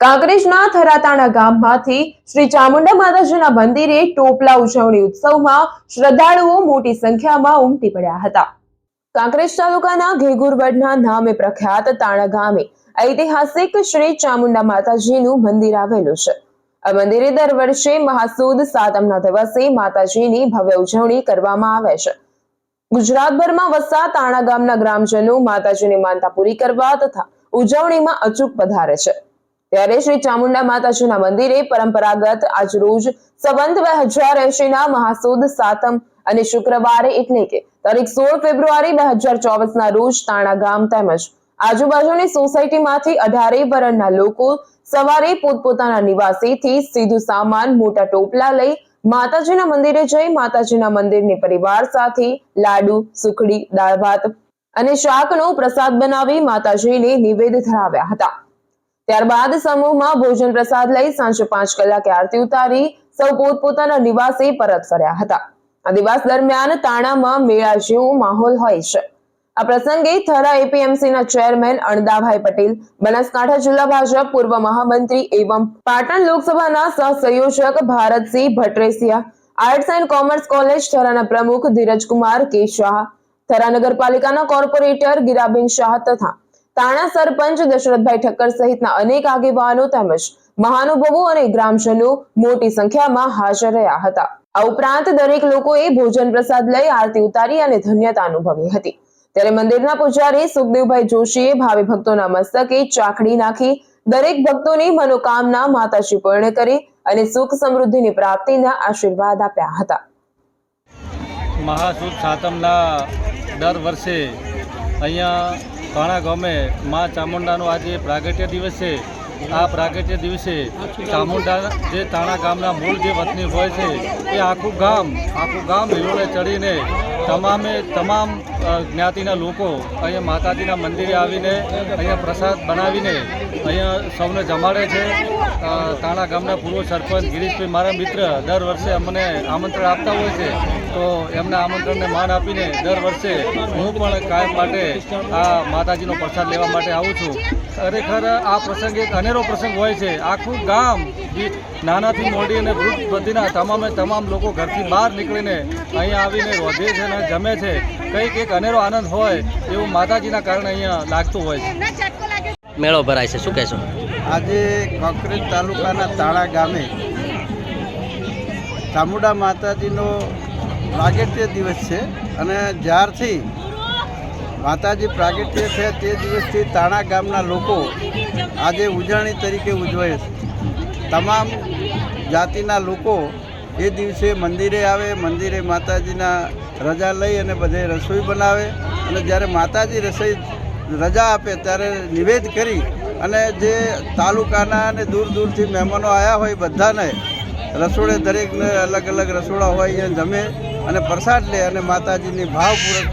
કાંકરેજના થરાતાણા ગામમાંથી શ્રી ચામુંડા માતાજીના મંદિરે ટોપલા ઉજવણી ઉત્સવમાં શ્રદ્ધાળુઓ મોટી સંખ્યામાં ઉમટી પડ્યા હતા. કાંકરેજ તાલુકાના ઘેગુરવડના નામે પ્રખ્યાત તાણા ગામે ઐતિહાસિક શ્રી ચામુંડા માતાજીનું મંદિર આવેલું છે. આ મંદિરે દર વર્ષે મહાસુદ સાતમના દિવસે માતાજીની ભવ્ય ઉજવણી કરવામાં આવે છે. ગુજરાતભરમાં વસતા તાણા ગામના ગ્રામજનો માતાજીની માનતા પૂરી કરવા તથા ઉજવણીમાં અચૂક પધારે છે. ત્યારે શ્રી ચામુંડા માતાજીના મંદિરે પરંપરાગત આજરોજ સંવંત બે હજાર એસીના મહાસુદ સાતમ અને શુક્રવારે એટલે કે તારીખ સોળ ફેબ્રુઆરી બે હજાર ચોવીસના રોજ તાણા ગામ તેમજ આજુબાજુની સોસાયટીમાંથી અઢારે વરણના લોકો સવારે પોતપોતાના નિવાસીથી સીધું સામાન, મોટા ટોપલા લઈ માતાજીના મંદિરે જઈ માતાજીના મંદિરની પરિવાર સાથે લાડુ, સુખડી, દાળ ભાત અને શાકનો પ્રસાદ બનાવી માતાજીને નિવેદ ધરાવ્યા હતા. ત્યારબાદ સમૂહમાં ભોજન પ્રસાદ લઈ સાંજે પાંચ કલાકે આરતી ઉતારી સૌ પોતપોતાના નિવાસે પરત ફર્યા હતા. આ દિવસ દરમિયાન તાણામાં મેળા જેવો માહોલ હોય છે. આ પ્રસંગે થરા એપીએમસીના ચેરમેન અણદાભાઈ પટેલ, બનાસકાંઠા જિલ્લા ભાજપ પૂર્વ મહામંત્રી એવં પાટણ લોકસભાના સહસંયોજક Bharatsinh Bhatresiya arts and commerce college થરાના પ્રમુખ ધીરજકુમાર કે શાહ, થરા નગરપાલિકાના કોર્પોરેટર ગીરાબેન શાહ તથા તાણા સરપંચ દશરથભાઈ ઠક્કર સહિતના અનેક આગેવાનો તેમજ મહાનુભાવો અને ગ્રામજનો મોટી સંખ્યામાં હાજર રહ્યા હતા. આ ઉપરાંત દરેક લોકોએ ભોજન પ્રસાદ લઈ આરતી ઉતારી અને ધન્યતા અનુભવી હતી. ત્યારે મંદિરના પૂજારી સુખદેવભાઈ જોશીએ ભાવિ ભક્તોના મસ્તકે ચાકડી નાખી દરેક ભક્તોની મનોકામના માતાજી પૂર્ણ કરી અને સુખ સમૃદ્ધિની પ્રાપ્તિના આશીર્વાદ આપ્યા હતા. મહાસુદ સાતમના દર વર્ષે અહીંયા કાણા ગામે મા ચામુંડાનો આજે પ્રાગટ્ય દિવસ છે. આ પ્રાગટ્ય દિવસે ચામુંડા જે તાણા ગામના મૂળ જે વતની હોય છે, એ આખું ગામ આખું ગામ હિલોળે ચડીને તમામે તમામ જ્ઞાતિના લોકો અહીંયા માતાજીના મંદિરે આવીને અહીંયા પ્રસાદ બનાવીને અહીંયા સૌને જમાડે છે. તાણા ગામના પૂર્વ સરપંચ ગિરીશભાઈ મારા મિત્ર દર વર્ષે અમને આમંત્રણ આપતા હોય છે. તો એમના આમંત્રણને માન આપીને દર વર્ષે હું પણ કાયમ માટે આ માતાજીનો પ્રસાદ લેવા માટે આવું છું. ખરેખર આ પ્રસંગ એક અનેરો પ્રસંગ હોય છે. આખું ગામ નાનાથી મોડી અને વૃદ્ધ બધીના તમામે તમામ લોકો ઘરથી બહાર નીકળીને અહીંયા આવીને રોધે છે અને જમે છે. કંઈક એક અનેરો આનંદ હોય એવું માતાજીના કારણે અહીંયા લાગતું હોય છે. મેળો ભરાય છે શું કહેશો? આજે કોંકરેજ તાલુકાના તાળા ગામે ચામુંડા માતાજીનો પ્રાગટ્ય દિવસ છે અને જ્યારથી માતાજી પ્રાગટ્ય છે તે દિવસથી તાણા ગામના લોકો આજે ઉજવણી તરીકે ઉજવે છે. તમામ જાતિના લોકો એ દિવસે મંદિરે આવે, મંદિરે માતાજીના રજા લઈ અને બધે રસોઈ બનાવે. અને જ્યારે માતાજી રસોઈ રજા આપે ત્યારે નિવેદ કરી અને જે તાલુકાના અને દૂર દૂરથી મહેમાનો આવ્યા હોય બધાને રસોડે દરેકને અલગ અલગ રસોડા હોય એ જમે અને પ્રસાદ લે અને માતાજીની ભાવપૂર્વક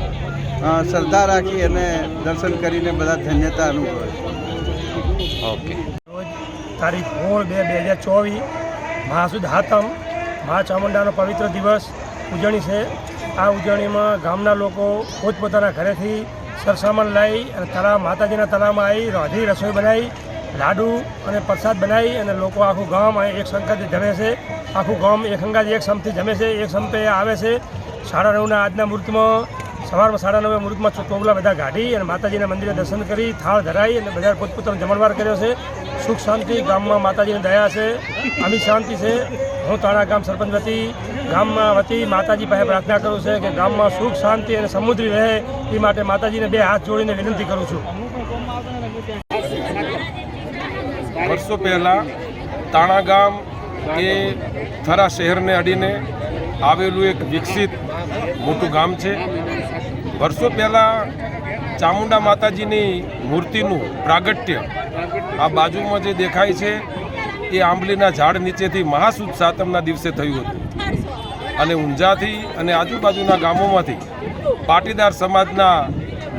શ્રદ્ધા રાખી અને દર્શન કરીને બધા ધન્યતા અનુભવે ઓકે. રોજ તારીખ સોળ બે બે હજાર ચોવીસ, મહાસુદ હાતમ મા ચામુંડાનો પવિત્ર દિવસ ઉજવણી છે. આ ઉજવણીમાં ગામના લોકો પોતપોતાના ઘરેથી સરસામાન લાવી અને તળાવ માતાજીના તળાવમાં આવી રાધી, રસોઈ બનાવી, લાડુ અને પ્રસાદ બનાવી અને લોકો આખું ગામ એક સંગતથી જમે છે. આખું ગામ એક અંગાજ એક સમથી જમે છે. એક સમતે આવે છે. સાડા નવના આજના મુહૂર્તમાં, સવારમાં સાડા નવે મુહૂર્તમાં ચોગલા બધા ગાઢી અને માતાજીના મંદિરે દર્શન કરી, થાળ ધરાઈ અને બધા પોતપોતાનો જમણવાર કર્યો છે. સુખ શાંતિ ગામમાં માતાજીની દયા છે આમી શાંતિ છે. હું તાણા ગામ સરપંચ વતી, ગામમાં વતી માતાજી પાસે પ્રાર્થના કરું છું કે ગામમાં સુખ, શાંતિ અને સમુદ્રી રહે એ માટે માતાજીને બે હાથ જોડીને વિનંતી કરું છું. વર્ષો પહેલાં તાણા ગામ એ થરા શહેરને અડીને આવેલું એક વિકસિત મોટું ગામ છે. વર્ષો પહેલાં ચામુંડા માતાજીની મૂર્તિનું પ્રાગટ્ય આ બાજુમાં જે દેખાય છે, એ આંબલીના ઝાડ નીચેથી મહાસુદ સાતમના દિવસે થયું હતું. અને ઊંઝાથી અને આજુબાજુના ગામોમાંથી પાટીદાર સમાજના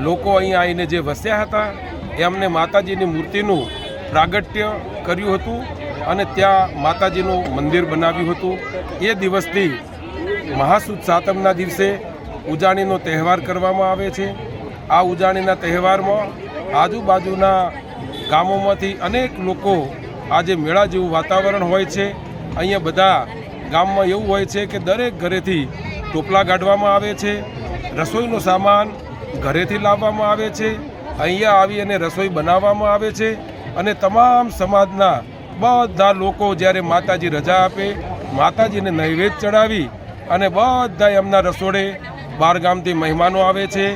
લોકો અહીં આવીને જે વસ્યા હતા એમને માતાજીની મૂર્તિનું પ્રાગટ્ય કર્યું હતું અને ત્યાં માતાજીનું મંદિર બનાવ્યું હતું. એ દિવસથી મહાસુદ સાતમના દિવસે ઉજાણીનો તહેવાર કરવામાં આવે છે. આ ઉજાણીના તહેવારમાં આજુબાજુના ગામોમાંથી અનેક લોકો આજે મેળા જેવું વાતાવરણ હોય છે. અહીંયા બધા ગામમાં એવું હોય છે કે દરેક ઘરેથી ટોપલા ગાઢવામાં આવે છે, રસોઈનો સામાન ઘરેથી લાવવામાં આવે છે, અહીંયા આવી અને રસોઈ બનાવવામાં આવે છે અને તમામ સમાજના બધા લોકો જ્યારે માતાજી રજા આપે, માતાજીને નૈવેદ્ય ચડાવી અને બધા એમના રસોડે બહારગામથી મહેમાનો આવે છે.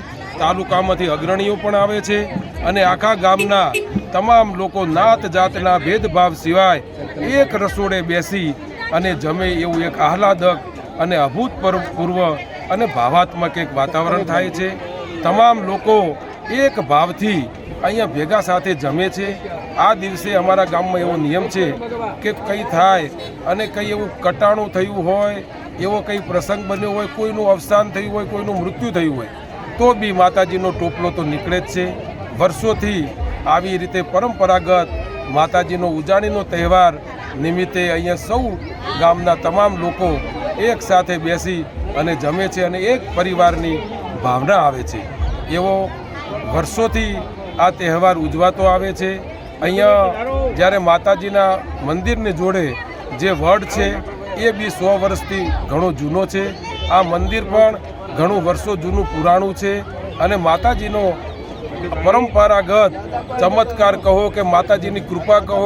તાલુકામાંથી અગ્રણીઓ પણ આવે છે અને આખા ગામના તમામ લોકો નાત જાતના ભેદભાવ સિવાય એક રસોડે બેસી અને જમે એવું એક આહલાદક અને અભૂતપૂર્વ અને ભાવાત્મક એક વાતાવરણ થાય છે. તમામ લોકો એક ભાવથી અહીંયા ભેગા સાથે જમે છે. આ દિવસે અમારા ગામમાં એવો નિયમ છે કે કંઈ થાય અને કંઈ એવું કટાણું થયું હોય, એવો કંઈ પ્રસંગ બન્યો હોય, કોઈનું અવસાન થયું હોય, કોઈનું મૃત્યુ થયું હોય તો બી માતાજીનો ટોપલો તો નીકળે જ છે. વર્ષોથી આવી રીતે પરંપરાગત માતાજીનો ઉજાણીનો તહેવાર નિમિત્તે અહીંયા સૌ ગામના તમામ લોકો એક સાથે બેસી અને જમે છે અને એક પરિવારની ભાવના આવે છે. એવો વર્ષોથી આ તહેવાર ઉજવાતો આવે છે. અહીંયા જ્યારે માતાજીના મંદિરને જોડે જે વડ છે, એ બી સો વર્ષથી ઘણો જૂનો છે. આ મંદિર પણ ઘણું વર્ષો જૂનું પુરાણું છે અને માતાજીનો પરંપરાગત ચમત્કાર કહો કે માતાજીની કૃપા કહો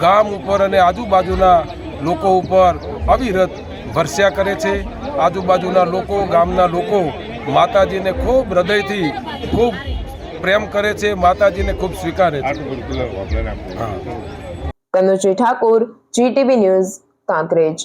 ગામ ઉપર અને આજુબાજુના લોકો ઉપર અવિરત વરસ્યા કરે છે. આજુબાજુના લોકો ગામના લોકો માતાજીને ખૂબ હૃદયથી ખૂબ પ્રેમ કરે છે માતાજીને ખૂબ સ્વીકારે છે. Kanuji Thakor GTV news Kankrej.